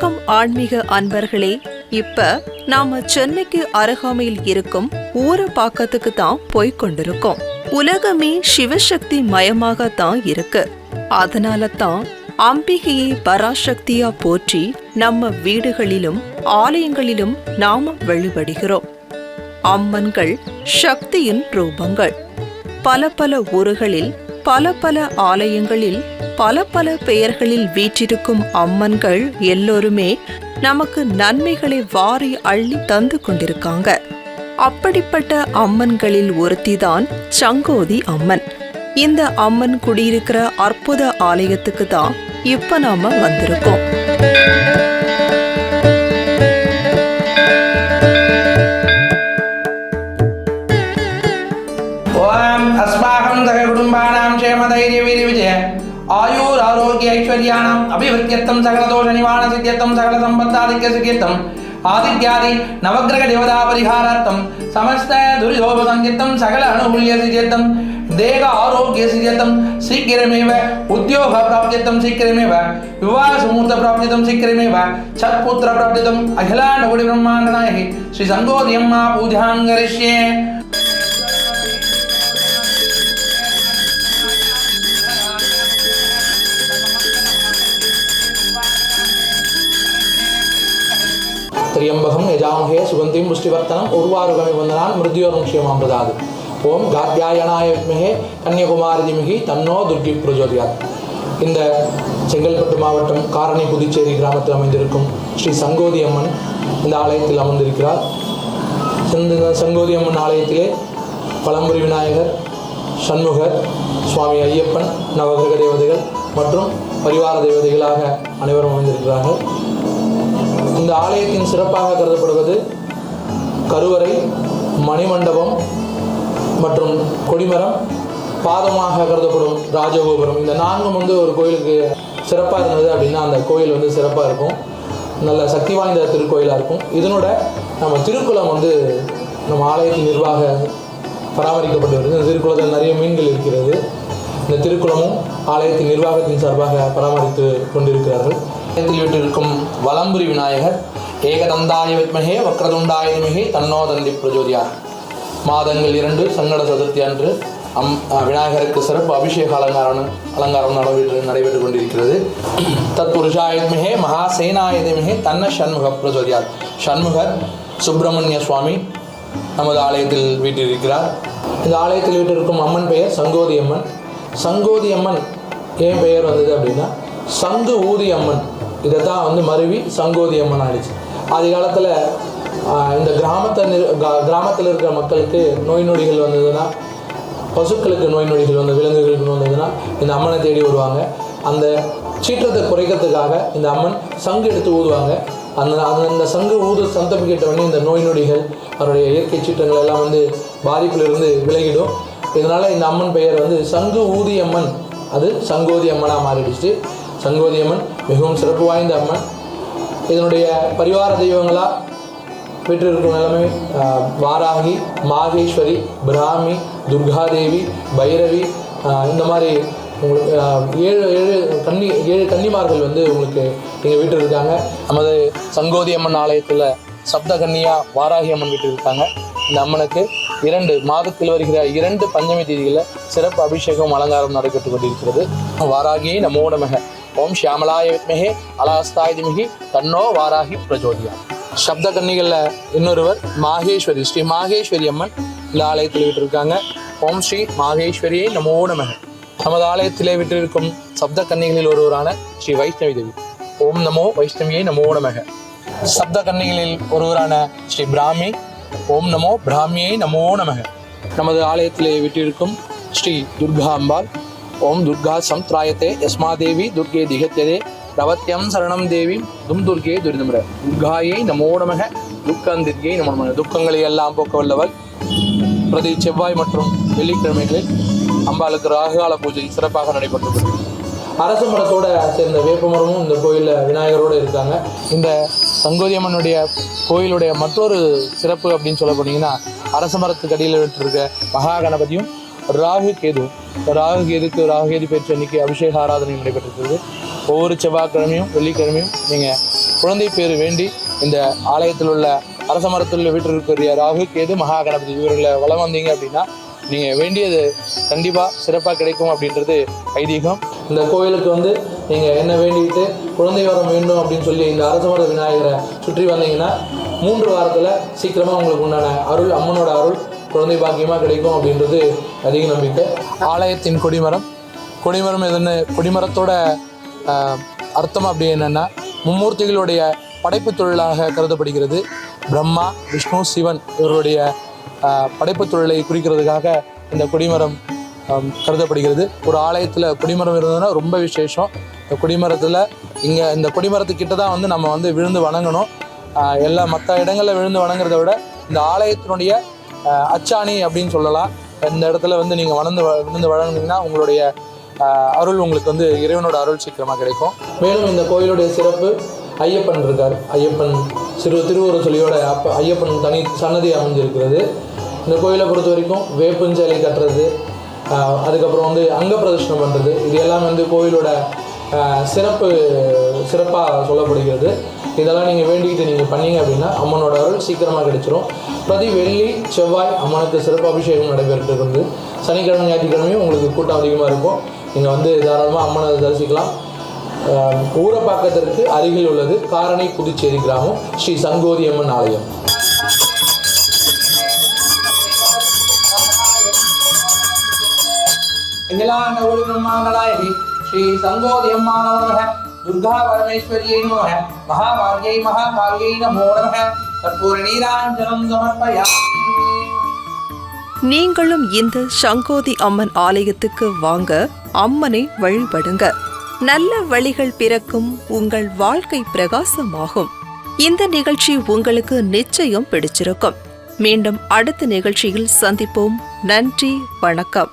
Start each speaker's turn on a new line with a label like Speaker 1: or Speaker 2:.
Speaker 1: வணக்கம் ஆன்மீக அன்பர்களே. இப்ப நாம சென்னைக்கு அருகாமையில் இருக்கும் ஊரப்பாக்கத்துக்கு தான் போய் கொண்டிருக்கோம். உலகமே சிவசக்தி மயமாக தான் இருக்கு. அதனால தான் அம்பிகையை பராசக்தியா போற்றி நம்ம வீடுகளிலும் ஆலயங்களிலும் நாம வழிபடுகிறோம். அம்மன்கள் சக்தியின் ரூபங்கள். பல பல ஊர்களில் பல பல ஆலயங்களில் பல பல பெயர்களில் வீற்றிருக்கும் அம்மன்கள் எல்லோருமே நமக்கு நன்மைகளை வாரி அள்ளி தந்து கொண்டிருக்காங்க. அப்படிப்பட்ட அம்மன்களில் ஒருத்திதான் சங்கோதி அம்மன். இந்த அம்மன் குடியிருக்கிற அற்புத ஆலயத்துக்கு தான் இப்ப நாம வந்திருக்கோம்.
Speaker 2: సిద్ధ్యర్థం సకల సంపత్తాదిక్య సిద్ధ్యర్థం ఆదిత్యాది నవగ్రహ దేవతా పరిహారార్థం సమస్త దుర్యోగ సంచిత్తం సకల అనుకూల్య సిద్ధ్యర్థం దేహ ఆరోగ్య సిద్ధ్యర్థం శీఘ్రమేవ ఉద్యోగ ప్రాప్త్యర్థం శీఘ్రమేవ వివాహ సుమూర్త ప్రాప్త్యర్థం శీఘ్రమేవ సత్పుత్ర ప్రాప్త్యర్థం అఖిలాండగుడి బ్రహ్మాండ నాయకి శ్రీ సంగోదియమ్మ పూజాంగరిష్యే திரியம்பகம் யஜாமஹே சுகந்தியும் புஷ்டிவர்த்தனம் உருவாருகமை வந்தனான் மிருத்யோரும் ஷியமாம்பிரதாது ஓம் காத்தியாயனாய வித்மகே கன்னியகுமாரதிமிகி தன்னோ துர்கி பிரஜோதியாத் இந்த செங்கல்பட்டு மாவட்டம் காரணி புதுச்சேரி கிராமத்தில் அமைந்திருக்கும் ஸ்ரீ சங்கோதி அம்மன் இந்த ஆலயத்தில் அமர்ந்திருக்கிறார் இந்த சங்கோதி அம்மன் ஆலயத்திலே பழம்புரி விநாயகர் சண்முகர் சுவாமி ஐயப்பன் நவகிரக தேவதைகள் மற்றும் பரிவார தேவதைகளாக அனைவரும் அமைந்திருக்கிறார்கள் இந்த ஆலயத்தின் சிறப்பாக கருதப்படுவது கருவறை மணிமண்டபம் மற்றும் கொடிமரம். பாதமாக கருதப்படும் ராஜகோபுரம். இந்த நான்கும் வந்து ஒரு கோயிலுக்கு சிறப்பாக இருந்தது அப்படின்னா அந்த கோயில் வந்து சிறப்பாக இருக்கும். நல்ல சக்தி வாய்ந்த திருக்கோயிலாக இருக்கும். இதனோட நம்ம திருக்குளம் வந்து நம்ம ஆலயத்தின் நிர்வாக பராமரிக்கப்பட்டு வருது. இந்த திருக்குளத்தில் நிறைய மீன்கள் இருக்கிறது. இந்த திருக்குளமும் ஆலயத்தின் நிர்வாகத்தின் சார்பாக பராமரித்து கொண்டிருக்கிறார்கள். ஆலயத்தில் வீட்டிற்கும் வலம்புரி விநாயகர் ஏகதந்தாய வித்மகே வக்ரதுண்டாய திமகே தன்னோ தந்தி பிரஜோதியார். மாதங்கள் இரண்டு சங்கட சதுர்த்தி அன்று அம் விநாயகருக்கு சிறப்பு அபிஷேக அலங்காரம் அலங்காரம் நடைபெற்று நடைபெற்று கொண்டிருக்கிறது. தத்புருஷாயுத்மிகே மகாசேனாயுதமிகே தன்ன சண்முக பிரஜோதியார். சண்முகர் சுப்பிரமணிய சுவாமி நமது ஆலயத்தில் வீட்டில் இருக்கிறார் இந்த ஆலயத்தில் வீட்டிற்கும் அம்மன் பெயர் சங்கோதி அம்மன். சங்கோதி அம்மன் ஏன் பெயர் வந்தது அப்படின்னா சங்கு ஊதி அம்மன். இதை தான் வந்து மருவி சங்கோதி அம்மன் ஆயிடுச்சு. ஆதி காலத்தில் இந்த கிராமத்தை கிராமத்தில் இருக்கிற மக்களுக்கு நோய் நொடிகள் வந்ததுன்னா பசுக்களுக்கு நோய் நொடிகள் வந்து விலங்குகளுக்கு வந்ததுன்னா இந்த அம்மனை தேடி வருவாங்க. அந்த சீற்றத்தை குறைக்கிறதுக்காக இந்த அம்மன் சங்கு எடுத்து ஊதுவாங்க. அந்த அந்த சங்கு ஊது சந்தமிக்கிட்ட உடனே இந்த நோய் நொடிகள் அவருடைய இயற்கை சீற்றங்கள் எல்லாம் வந்து பாதிப்பிலிருந்து விலகிடும். இதனால் இந்த அம்மன் பெயர் வந்து சங்கு ஊதி அம்மன் அது சங்கோதி அம்மனாக மாறிடுச்சு. சங்கோதி அம்மன் மிகவும் சிறப்பு வாய்ந்த அம்மன். இதனுடைய பரிவார தெய்வங்களாக வீட்டில் நிலைமை வாராகி மாகேஸ்வரி பிராமி துர்காதேவி பைரவி இந்த மாதிரி உங்களுக்கு ஏழு ஏழு கன்னி ஏழு கன்னிமார்கள் வந்து உங்களுக்கு எங்கள் வீட்டில் இருக்காங்க. நமது சங்கோதி அம்மன் ஆலயத்தில் சப்தகன்னியா வாராகி அம்மன் வீட்டில் இருக்காங்க. இந்த அம்மனுக்கு இரண்டு மாதத்தில் வருகிற இரண்டு பஞ்சமி தேதிகளில் சிறப்பு அபிஷேகம் அலங்காரம் நடைபெற்று கொண்டிருக்கிறது. வாராகியை நமோ நமக. ஓம் ஷியாமலாய வித்மகே. அலாஸ்தாயிமிகி தன்னோ வாராகி பிரஜோதியா. சப்த கன்னிகளில் இன்னொருவர் மாகேஸ்வரி. ஸ்ரீ மாகேஸ்வரி அம்மன் இந்த ஆலயத்தில் விட்டிருக்காங்க. ஓம் ஸ்ரீ மாகேஸ்வரியை நமோ நமக. நமது ஆலயத்திலே விட்டிருக்கும் சப்த கன்னிகளில் ஒருவரான ஸ்ரீ வைஷ்ணவி தேவி. ஓம் நமோ வைஷ்ணவியை நமோ நமக. சப்த கன்னிகளில் ஒருவரான ஸ்ரீ பிராமி. ஓம் நமோ பிராமியை நமோ நமக. நமது ஆலயத்திலே விட்டிருக்கும் ஸ்ரீ துர்கா அம்பாள். ஓம் துர்கா சம்த்ராயத்தே யஸ்மாதேவி துர்கே திகத்தியதே ரவத்யம் சரணம் தேவி தும் துர்கே துரிதமுற துர்காயை நமோ நமக துக்கந்திரியை நமோ நமக. துக்கங்களை எல்லாம் போக்க வல்லவள். பிரதி செவ்வாய் மற்றும் வெள்ளிக்கிழமைகளில் அம்பாளுக்கு ராகுகால பூஜை சிறப்பாக நடைபெற்றது அரச மரத்தோட சேர்ந்த வேப்பமரமும் இந்த கோயிலில் விநாயகரோடு இருக்காங்க. இந்த சங்கோதியம்மனுடைய கோயிலுடைய மற்றொரு சிறப்பு அப்படின்னு சொல்ல போனீங்கன்னா அரச மரத்துக்கு அடியில் விட்டுருக்க மகா கணபதியும் ராகு கேது ராகு கேதுக்கு ராகு கேது பெற்ற அன்னைக்கு அபிஷேக ஆராதனை நடைபெற்றிருக்கிறது. ஒவ்வொரு செவ்வாய்க்கிழமையும் வெள்ளிக்கிழமையும் நீங்கள் குழந்தை பேர் வேண்டி இந்த ஆலயத்தில் உள்ள அரச மரத்தில் வீட்டிற்குரிய ராகு கேது மகா கணபதி இவர்களை வளம் வந்தீங்க அப்படின்னா நீங்கள் வேண்டியது கண்டிப்பாக சிறப்பாக கிடைக்கும் அப்படின்றது ஐதீகம். இந்த கோயிலுக்கு வந்து நீங்கள் என்ன வேண்டிக்கிட்டு குழந்தை வரம் வேண்டும் அப்படின்னு சொல்லி இந்த அரசமர விநாயகரை சுற்றி வந்தீங்கன்னா மூன்று வாரத்தில் சீக்கிரமாக உங்களுக்கு உண்டான அருள் அம்மனோட அருள் குழந்தை பாக்கியமாக கிடைக்கும் அப்படின்றது அதிக நம்பிக்கை. ஆலயத்தின் கொடிமரம். கொடிமரம் எதுன்னு கொடிமரத்தோட அர்த்தம் அப்படி என்னென்னா மும்மூர்த்திகளுடைய படைப்பு தொழிலாக கருதப்படுகிறது. பிரம்மா விஷ்ணு சிவன் இவருடைய படைப்பு தொழிலை குறிக்கிறதுக்காக இந்த கொடிமரம் கருதப்படுகிறது. ஒரு ஆலயத்தில் கொடிமரம் இருந்ததுன்னா ரொம்ப விசேஷம். இந்த கொடிமரத்தில் இங்கே இந்த கொடிமரத்துக்கிட்ட தான் வந்து நம்ம வந்து விழுந்து வணங்கணும். எல்லா மற்ற இடங்களில் விழுந்து வணங்குறத விட இந்த ஆலயத்தினுடைய அச்சாணி அப்படின்னு சொல்லலாம். இந்த இடத்துல வந்து நீங்கள் வளர்ந்து வ- விழுந்து வழங்குனீங்கன்னா உங்களுடைய அருள் உங்களுக்கு வந்து இறைவனோட அருள் சீக்கிரமாக கிடைக்கும். மேலும் இந்த கோயிலுடைய சிறப்பு ஐயப்பன் இருக்கார். ஐயப்பன் சிறு திருவுரு சொல்லியோட அப்ப ஐயப்பன் தனி சன்னதி அமைஞ்சிருக்கிறது. இந்த கோயிலை பொறுத்த வரைக்கும் வேப்பஞ்சேலை கட்டுறது அதுக்கப்புறம் வந்து அங்க பிரதர்ஷனம் பண்ணுறது இது எல்லாம் வந்து கோவிலோட சிறப்பு சிறப்பாக சொல்லப்படுகிறது. இதெல்லாம் நீங்கள் வேண்டிக்கிட்டு நீங்கள் பண்ணீங்க அப்படின்னா அம்மனோட அருள் சீக்கிரமாக கிடைச்சிரும். பிரதி வெள்ளி செவ்வாய் அம்மனுக்கு சிறப்பு அபிஷேகம் வந்து சனிக்கிழமை ஞாயிற்றுக்கிழமையும் உங்களுக்கு கூட்டம் அதிகமாக இருக்கும். நீங்கள் வந்து தாராளமாக அம்மனை தரிசிக்கலாம். ஊரப்பாக்கத்திற்கு அருகில் உள்ளது. காரணி புதுச்சேரி கிராமம் ஸ்ரீ சங்கோதி அம்மன் ஆலயம். அகிலாண்டகோடி பிரம்மாண்டநாயகி ஸ்ரீ சங்கோதி அம்மா நமக. துர்கா பரமேஸ்வரியை நமக. மகாபாரியை மகாபாரியை நமோ நமக. கற்பூர நீராஞ்சனம் சமர்ப்பயாமி
Speaker 1: நீங்களும் இந்த சங்கோதி அம்மன் ஆலயத்துக்கு வாங்க அம்மனை வழிபடுங்க. நல்ல வழிகள் பிறக்கும் உங்கள் வாழ்க்கை பிரகாசமாகும். இந்த நிகழ்ச்சி உங்களுக்கு நிச்சயம் பிடிச்சிருக்கும். மீண்டும் அடுத்த நிகழ்ச்சியில் சந்திப்போம். நன்றி வணக்கம்.